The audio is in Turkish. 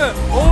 mı? Oo!